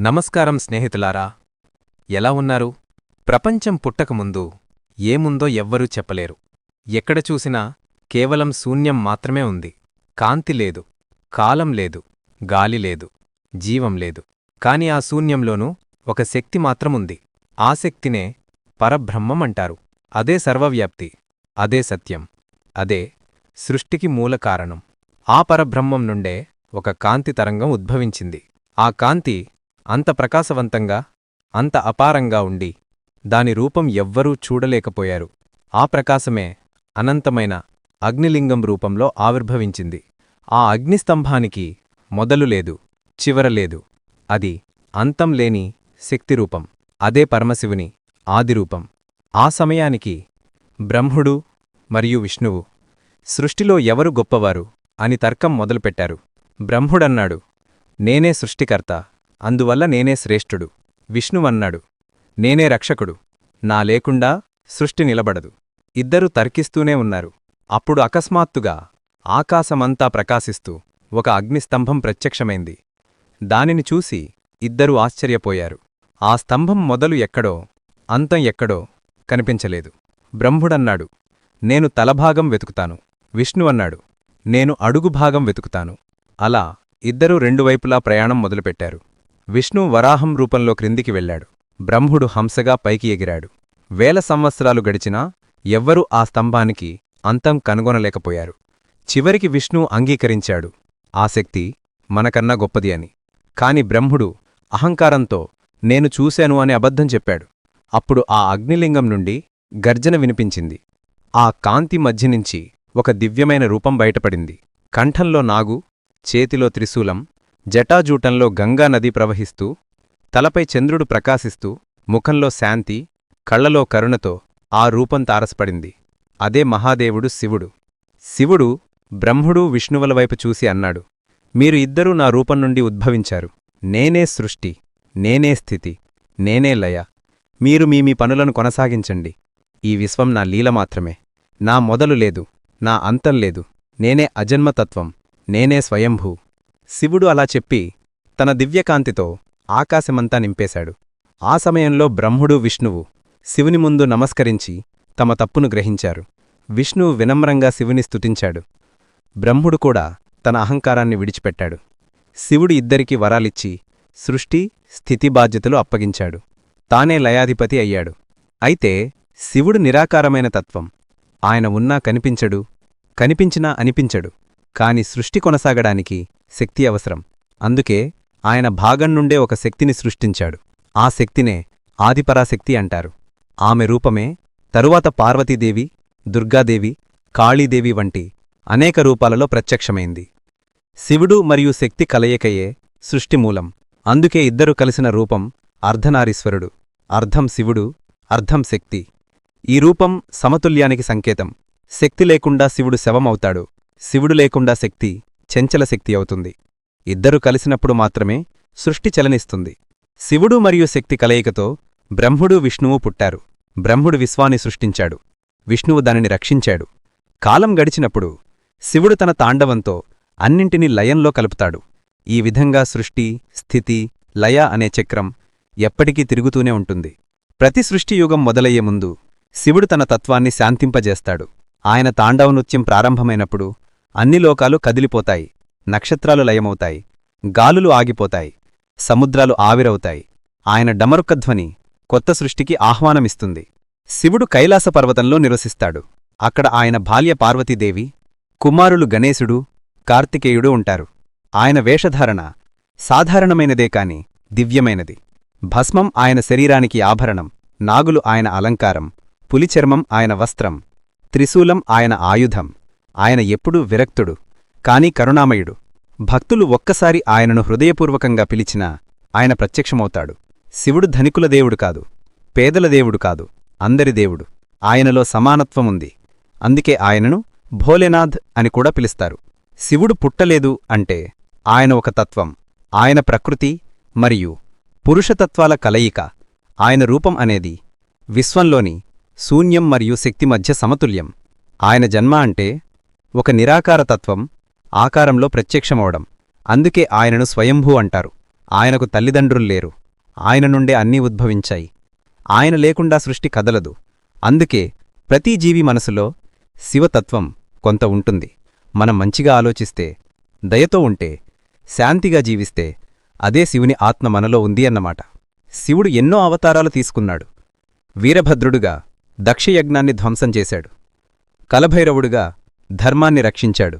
నమస్కారం స్నేహితులారా. ఎలా ఉన్నారు? ప్రపంచం పుట్టకముందు ఏముందో ఎవ్వరూ చెప్పలేరు. ఎక్కడ చూసినా కేవలం శూన్యం మాత్రమే ఉంది. కాంతి లేదు కాలం లేదు గాలి లేదు జీవం లేదు. కాని ఆ శూన్యంలోనూ ఒక శక్తి మాత్రముంది ఆ శక్తినే పరబ్రహ్మం అంటారు. అదే సర్వవ్యాప్తి అదే సత్యం అదే సృష్టికి మూల కారణం. ఆ పరబ్రహ్మం నుండే ఒక కాంతి తరంగం ఉద్భవించింది. ఆ కాంతి అంత ప్రకాశవంతంగా అంత అపారంగా ఉండి దాని రూపం ఎవ్వరూ చూడలేకపోయారు. ఆ ప్రకాశమే అనంతమైన అగ్నిలింగం రూపంలో ఆవిర్భవించింది. ఆ అగ్నిస్తంభానికి మొదలు లేదు చివర లేదు. అది అంతం లేని శక్తిరూపం అదే పరమశివుని ఆదిరూపం ఆ సమయానికి బ్రహ్ముడు మరియు విష్ణువు సృష్టిలో ఎవరు గొప్పవారు అని తర్కం మొదలుపెట్టారు. బ్రహ్ముడన్నాడు నేనే సృష్టికర్త అందువల్ల నేనే శ్రేష్ఠుడు. విష్ణువన్నాడు. నేనే రక్షకుడు. నా లేకుండా సృష్టి నిలబడదు. ఇద్దరు తర్కిస్తూనే ఉన్నారు. అప్పుడు అకస్మాత్తుగా ఆకాశమంతా ప్రకాశిస్తూ ఒక అగ్నిస్తంభం ప్రత్యక్షమైంది. దానిని చూసి ఇద్దరూ ఆశ్చర్యపోయారు. ఆ స్తంభం మొదలు ఎక్కడో అంతం ఎక్కడో కనిపించలేదు. బ్రహ్ముడన్నాడు. నేను తలభాగం వెతుకుతాను. విష్ణువన్నాడు. నేను అడుగుభాగం వెతుకుతాను. అలా ఇద్దరూ రెండు వైపులా ప్రయాణం మొదలుపెట్టారు. విష్ణు వరాహం రూపంలో క్రిందికి వెళ్ళాడు. బ్రహ్ముడు హంసగా పైకి ఎగిరాడు. వేల సంవత్సరాలు గడిచినా ఎవ్వరూ ఆ స్తంభానికి అంతం కనుగొనలేకపోయారు. చివరికి విష్ణు అంగీకరించాడు. ఆ శక్తి మనకన్నా గొప్పది అని. కాని బ్రహ్ముడు అహంకారంతో నేను చూశాను అని అబద్ధం చెప్పాడు. అప్పుడు ఆ అగ్నిలింగం నుండి గర్జన వినిపించింది. ఆ కాంతి మధ్యనుంచి ఒక దివ్యమైన రూపం బయటపడింది. కంఠంలో నాగు చేతిలో త్రిశూలం జటాజూటంలో గంగా నది ప్రవహిస్తూ తలపై చంద్రుడు ప్రకాశిస్తూ ముఖంలో శాంతి కళ్ళలో కరుణతో ఆ రూపం తారసపడింది. అదే మహాదేవుడు శివుడు. శివుడు బ్రహ్ముడు విష్ణువుల వైపు చూసి అన్నాడు మీరు ఇద్దరూ నా రూపం నుండి ఉద్భవించారు. నేనే సృష్టి నేనే స్థితి నేనే లయ. మీరు మీ మీ పనులను కొనసాగించండి. ఈ విశ్వం నా లీల మాత్రమే. నా మొదలు లేదు నా అంతం లేదు. నేనే అజన్మతత్వం నేనే స్వయంభూ. శివుడు అలా చెప్పి తన దివ్యకాంతితో ఆకాశమంతా నింపేశాడు. ఆ సమయంలో బ్రహ్ముడు విష్ణువు శివుని ముందు నమస్కరించి తమ తప్పును గ్రహించారు. విష్ణువు వినమ్రంగా శివుని స్తుతించాడు. బ్రహ్ముడు కూడా తన అహంకారాన్ని విడిచిపెట్టాడు. శివుడు ఇద్దరికి వరాలిచ్చి సృష్టి స్థితి బాధ్యతలు అప్పగించాడు. తానే లయాధిపతి అయ్యాడు. అయితే శివుడు నిరాకారమైన తత్వం. ఆయన ఉన్నా కనిపించడు కనిపించినా అనిపించడు. కాని సృష్టి కొనసాగడానికి శక్తి అవసరం. అందుకే ఆయన భాగం నుండే ఒక శక్తిని సృష్టించాడు. ఆ శక్తినే ఆదిపరాశక్తి అంటారు. ఆమె రూపమే తరువాత పార్వతీదేవి దుర్గాదేవి కాళీదేవి వంటి అనేక రూపాలలో ప్రత్యక్షమైంది. శివుడు మరియు శక్తి కలయికయే సృష్టిమూలం అందుకే ఇద్దరు కలిసిన రూపం అర్ధనారీశ్వరుడు అర్ధం శివుడు అర్ధం శక్తి. ఈ రూపం సమతుల్యానికి సంకేతం. శక్తి లేకుండా శివుడు శవమవుతాడు. శివుడు లేకుండా శక్తి చెంచల శక్తి అవుతుంది. ఇద్దరు కలిసినప్పుడు మాత్రమే సృష్టి చలనిస్తుంది. శివుడు మరియు శక్తి కలయికతో బ్రహ్ముడు విష్ణువు పుట్టారు. బ్రహ్ముడు విశ్వాన్ని సృష్టించాడు. విష్ణువు దానిని రక్షించాడు. కాలం గడిచినప్పుడు శివుడు తన తాండవంతో అన్నింటినీ లయంలో కలుపుతాడు. ఈ విధంగా సృష్టి స్థితి లయ అనే చక్రం ఎప్పటికీ తిరుగుతూనే ఉంటుంది. ప్రతి సృష్టియుగం మొదలయ్యే ముందు శివుడు తన తత్వాన్ని శాంతింపజేస్తాడు. ఆయన తాండవనృత్యం ప్రారంభమైనప్పుడు అన్ని లోకాలు కదిలిపోతాయి. నక్షత్రాలు లయమవుతాయి. గాలులు ఆగిపోతాయి. సముద్రాలు ఆవిరవుతాయి. ఆయన డమరుకధ్వని కొత్త సృష్టికి ఆహ్వానమిస్తుంది. శివుడు కైలాస పర్వతంలో నివసిస్తాడు. అక్కడ ఆయన భాల్య పార్వతీదేవి కుమారులు గణేశుడు కార్తికేయుడు ఉంటారు. ఆయన వేషధారణ సాధారణమైనదే కాని దివ్యమైనది. భస్మం ఆయన శరీరానికి ఆభరణం నాగులు ఆయన అలంకారం పులిచర్మం ఆయన వస్త్రం త్రిశూలం ఆయన ఆయుధం. ఆయన ఎప్పుడూ విరక్తుడు కాని కరుణామయుడు. భక్తులు ఒక్కసారి ఆయనను హృదయపూర్వకంగా పిలిచినా ఆయన ప్రత్యక్షమవుతాడు. శివుడు ధనికుల దేవుడు కాదు పేదల దేవుడు కాదు అందరి దేవుడు. ఆయనలో సమానత్వముంది. అందుకే ఆయనను భోలేనాథ్ అని కూడా పిలుస్తారు. శివుడు పుట్టలేదు అంటే ఆయన ఒక తత్వం ఆయన ప్రకృతి మరియు పురుషతత్వాల కలయిక. ఆయన రూపం అనేది విశ్వంలోని శూన్యం మరియు శక్తి మధ్య సమతుల్యం. ఆయన జన్మ అంటే ఒక నిరాకార తత్వం ఆకారంలో ప్రత్యక్షమవడం. అందుకే ఆయనను స్వయంభూ అంటారు. ఆయనకు తల్లిదండ్రులు లేరు. ఆయన నుండే అన్నీ ఉద్భవించాయి. ఆయన లేకుండా సృష్టి కదలదు. అందుకే ప్రతి జీవి మనసులో శివతత్వం కొంత ఉంటుంది. మనం మంచిగా ఆలోచిస్తే దయతో ఉంటే శాంతిగా జీవిస్తే అదే శివుని ఆత్మ మనలో ఉంది అన్నమాట. శివుడు ఎన్నో అవతారాలు తీసుకున్నాడు. వీరభద్రుడుగా దక్షయజ్ఞాన్ని ధ్వంసం చేశాడు. కలభైరవుడుగా ధర్మాన్ని రక్షించాడు.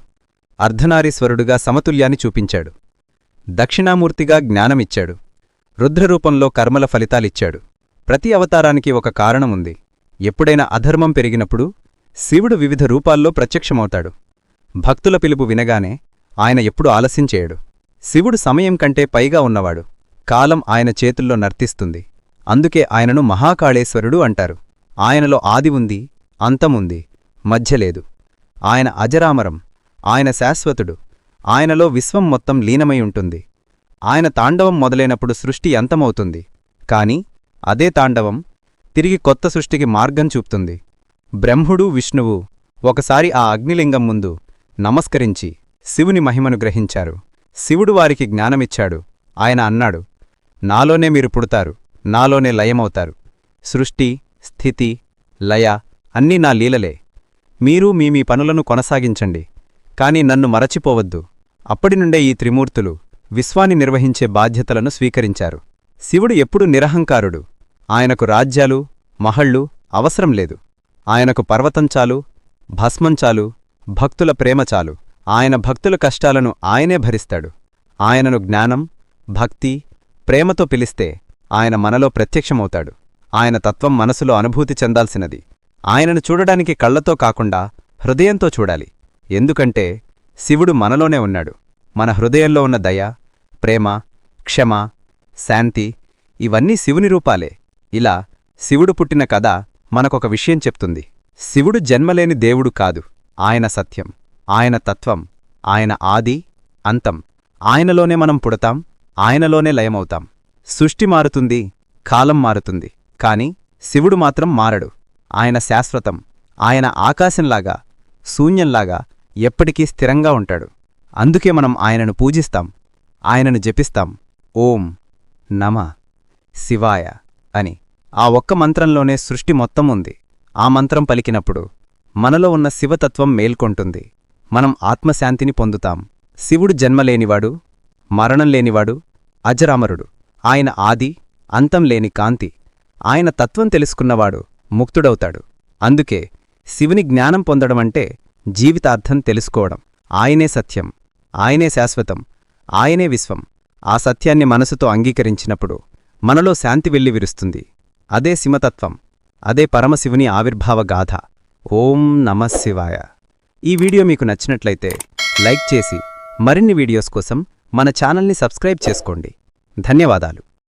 అర్ధనారీశ్వరుడుగా సమతుల్యాన్ని చూపించాడు. దక్షిణామూర్తిగా జ్ఞానమిచ్చాడు. రుద్రరూపంలో కర్మల ఫలితాలిచ్చాడు. ప్రతి అవతారానికి ఒక కారణముంది ఎప్పుడైనా అధర్మం పెరిగినప్పుడు శివుడు వివిధ రూపాల్లో ప్రత్యక్షమవుతాడు. భక్తుల పిలుపు వినగానే ఆయన ఎప్పుడు ఆలస్యం చేయడు. శివుడు సమయం కంటే పైగా ఉన్నవాడు. కాలం ఆయన చేతుల్లో నర్తిస్తుంది. అందుకే ఆయనను మహాకాళేశ్వరుడు అంటారు. ఆయనలో ఆది ఉంది అంతముంది మధ్యలేదు ఆయన అజరామరం ఆయన శాశ్వతుడు. ఆయనలో విశ్వం మొత్తం లీనమై ఉంటుంది. ఆయన తాండవం మొదలైనప్పుడు సృష్టి అంతమవుతుంది. కాని అదే తాండవం తిరిగి కొత్త సృష్టికి మార్గం చూపుతుంది. బ్రహ్ముడు విష్ణువు ఒకసారి ఆ అగ్నిలింగం ముందు నమస్కరించి శివుని మహిమను గ్రహించారు. శివుడు వారికి జ్ఞానమిచ్చాడు. ఆయన అన్నాడు నాలోనే మీరు పుడతారు. నాలోనే లయమవుతారు. సృష్టి స్థితి లయ అన్నీ నా లీలలే. మీరు మీ మీ పనులను కొనసాగించండి కాని నన్ను మరచిపోవద్దు. అప్పటినుండే ఈ త్రిమూర్తులు విశ్వాన్ని నిర్వహించే బాధ్యతలను స్వీకరించారు. శివుడు ఎప్పుడు నిరహంకారుడు. ఆయనకు రాజ్యాలు మహళ్ళు అవసరం లేదు. ఆయనకు పర్వతంచాలు భస్మంచాలు భక్తుల ప్రేమచాలు ఆయన భక్తుల కష్టాలను ఆయనే భరిస్తాడు. ఆయనను జ్ఞానం భక్తి ప్రేమతో పిలిస్తే ఆయన మనలో ప్రత్యక్షమవుతాడు. ఆయన తత్వం మనసులో అనుభూతి చెందాల్సినది. ఆయనను చూడడానికి కళ్ళతో కాకుండా హృదయంతో చూడాలి. ఎందుకంటే శివుడు మనలోనే ఉన్నాడు. మన హృదయంలో ఉన్న దయ ప్రేమ క్షమ శాంతి ఇవన్నీ శివుని రూపాలే. ఇలా శివుడు పుట్టిన కథ మనకొక విషయం చెప్తుంది. శివుడు జన్మలేని దేవుడు కాదు. ఆయన సత్యం ఆయన తత్వం ఆయన ఆది అంతం. ఆయనలోనే మనం పుడతాం ఆయనలోనే లయమవుతాం. సృష్టి మారుతుంది కాలం మారుతుంది. కాని శివుడు మాత్రం మారడు. ఆయన శాశ్వతం ఆయన ఆకాశంలాగా శూన్యంలాగా ఎప్పటికీ స్థిరంగా ఉంటాడు. అందుకే మనం ఆయనను పూజిస్తాం ఆయనను జపిస్తాం. ఓం నమ శివాయ అని ఆ ఒక్క మంత్రంలోనే సృష్టి మొత్తం ఉంది. ఆ మంత్రం పలికినప్పుడు మనలో ఉన్న శివతత్వం మేల్కొంటుంది. మనం ఆత్మశాంతిని పొందుతాం. శివుడు జన్మలేనివాడు మరణం లేనివాడు అజరామరుడు. ఆయన ఆది అంతం లేని కాంతి. ఆయన తత్వం తెలుసుకున్నవాడు ముక్తుడవుతాడు. అందుకే శివుని జ్ఞానం పొందడమంటే జీవితార్థం తెలుసుకోవడం. ఆయనే సత్యం ఆయనే శాశ్వతం ఆయనే విశ్వం. ఆ సత్యాన్ని మనసుతో అంగీకరించినప్పుడు మనలో శాంతి వెళ్ళి విరుస్తుంది. అదే శిమతత్వం అదే పరమశివుని ఆవిర్భావ గాథ. ఓం నమశివాయ ఈ వీడియో మీకు నచ్చినట్లయితే లైక్ చేసి మరిన్ని వీడియోస్ కోసం మన ఛానల్ని సబ్స్క్రైబ్ చేసుకోండి. ధన్యవాదాలు.